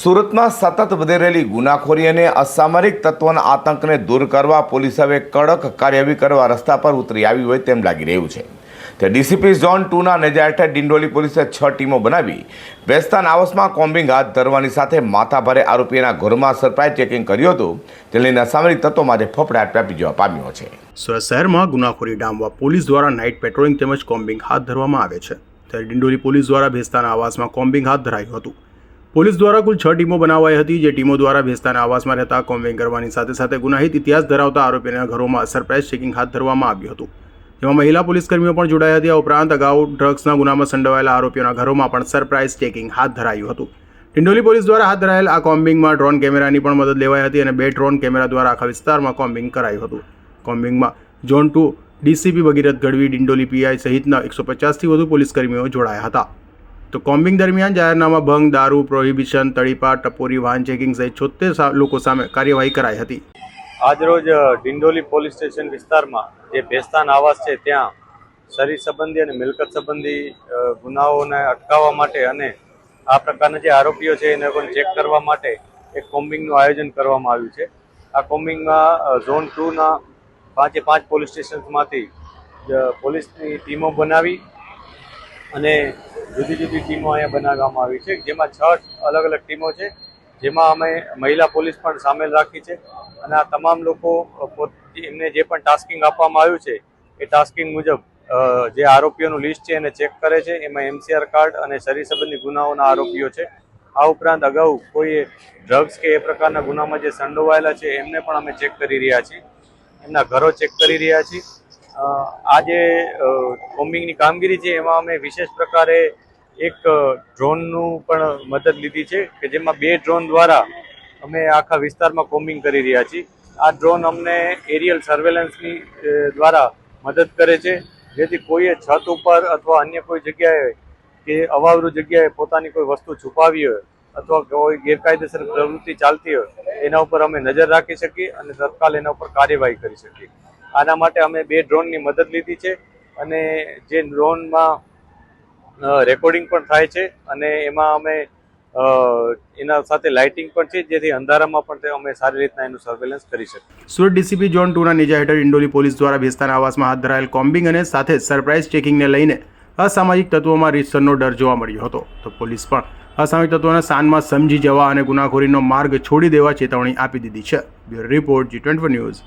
સુરતમાં સતત વધી રહેલી ગુનાખોરી અને અસામરિક તત્વોના આતંકને દૂર કરવા પોલીસ હવે કડક કાર્યવાહી કરવા રસ્તા પર ઉતરી આવી હોય તેમ લાગી રહ્યું છે. તે ડીસીપી ઝોન ટુના નેજા હેઠળ ડિંડોલી પોલીસે છ ટીમો બનાવી, વેસ્તાન આવાસમાં કોમ્બિંગ હાથ ધરવાની સાથે માથાભારે આરોપીના ઘરમાં સરપ્રાઇઝ ચેકિંગ કર્યું હતું. તે લઈને અસામરિક તત્વો માટે ફફડાટ વ્યાપી જવા પામ્યો છે. સુરત શહેરમાં ગુનાખોરી ડામવા પોલીસ દ્વારા નાઇટ પેટ્રોલિંગ તેમજ કોમ્બિંગ હાથ ધરવામાં આવે છે. ત્યારે ડિંડોલી પોલીસ દ્વારા ભેસ્તાના આવાસમાં કોમ્બિંગ હાથ ધરાયું હતું. પોલીસ દ્વારા કુલ છ ટીમો બનાવાઈ હતી, જે ટીમો દ્વારા ભેસ્તાના આવાસમાં રહેતા કોમ્બિંગ કરવાની સાથે સાથે ગુનાહિત ઇતિહાસ ધરાવતા આરોપીના ઘરોમાં સરપ્રાઇઝ ચેકિંગ હાથ ધરવામાં આવ્યું હતું. જેમાં મહિલા પોલીસકર્મીઓ પણ જોડાયા હતી. આ ઉપરાંત અગાઉ ડ્રગ્સના ગુનામાં સંડોવાયેલા આરોપીઓના ઘરોમાં પણ સરપ્રાઇઝ ચેકિંગ હાથ ધરાયું હતું. ડિંડોલી પોલીસ દ્વારા હાથ ધરાયેલ આ કોમ્બિંગમાં ડ્રોન કેમેરાની પણ મદદ લેવાઈ હતી અને બે ડ્રોન કેમેરા દ્વારા આખા વિસ્તારમાં કોમ્બિંગ કરાયું હતું. કોમ્બિંગમાં zone two DCP Bhagirath Gadhvi, Dindoli PI સહિતના એકસો પચાસથી વધુ પોલીસકર્મીઓ જોડાયા હતા. તો કોમ્બિંગ દરમિયાન જાહેરનામા ભંગ, દારૂ, પ્રોહિબિશન તળીપાર ટપોરી, વાહન ચેકિંગ સહિત છોતેર લોકો સામે કાર્યવાહી કરાઈ હતી. આજરોજ ડિંડોલી પોલીસ સ્ટેશન વિસ્તારમાં જે ભેસ્તાન આવાસ છે, ત્યાં શરીર સંબંધી અને મિલકત સંબંધી ગુનાઓને અટકાવવા માટે અને આ પ્રકારના જે આરોપીઓ છે, એને પણ ચેક કરવા માટે એક કોમ્બિંગનું આયોજન કરવામાં આવ્યું છે. આ કોમ્બિંગમાં ઝોન ટુના પાંચે પાંચ પોલીસ સ્ટેશન્સમાંથી પોલીસની ટીમો બનાવી અને જુદી જુદી ટીમો અહીંયા બનાવવામાં આવી છે. જેમાં છ અલગ અલગ ટીમો છે. જેમાં અમે મહિલા પોલીસ પણ સામેલ રાખી છે અને આ તમામ લોકો એમને જે પણ ટાસ્કિંગ આપવામાં આવ્યું છે, એ ટાસ્કિંગ મુજબ જે આરોપીઓનું લિસ્ટ છે એને ચેક કરે છે. એમાં એમસીઆર કાર્ડ અને શરીર સંબંધી ગુનાઓના આરોપીઓ છે. આ ઉપરાંત અગાઉ કોઈ ડ્રગ્સ કે એ પ્રકારના ગુનામાં જે સંડોવાયેલા છે, એમને પણ અમે ચેક કરી રહ્યા છીએ. એમના ઘરો ચેક કરી રહ્યા છીએ. આ જે કોમ્બિંગની કામગીરી છે, એમાં અમે વિશેષ પ્રકારે એક ડ્રોનનું પણ મદદ લીધી છે, કે જેમાં બે ડ્રોન દ્વારા અમે આખા વિસ્તારમાં કોમ્બિંગ કરી રહ્યા છીએ. આ ડ્રોન અમને એરિયલ સર્વેલન્સની દ્વારા મદદ કરે છે, જેથી કોઈએ છત ઉપર અથવા અન્ય કોઈ જગ્યાએ કે અવાવરું જગ્યાએ પોતાની કોઈ વસ્તુ છુપાવી હોય અથવા કોઈ ગેરકાયદેસર પ્રવૃત્તિ ચાલતી હોય, એના ઉપર અમે નજર રાખી શકીએ અને તત્કાલ એના ઉપર કાર્યવાહી કરી શકીએ. આના માટે અમે બે ડ્રોનની મદદ લીધી છે અને જે ડ્રોનમાં રેકોર્ડિંગ પણ થાય છે અને એમાં અમે એના સાથે લાઇટિંગ પણ છે, જેથી અંધારામાં પણ તે અમે સારી રીતના એનું સર્વેલન્સ કરી શકીએ. સુરત ડીસીપી ઝોન ટુના નેજા હેઠળ ઇન્ડોલી પોલીસ દ્વારા ભેસ્તાના આવાસમાં હાથ ધરાયેલ કોમ્બિંગ અને સાથે સરપ્રાઇઝ ચેકિંગને લઈને અસામાજિક તત્વોમાં રીતસરનો ડર જોવા મળ્યો હતો. તો પોલીસ પણ અસામાજિક તત્વોના સાનમાં સમજી જવા અને ગુનાખોરીનો માર્ગ છોડી દેવા ચેતવણી આપી દીધી છે. Bureau report G twenty news.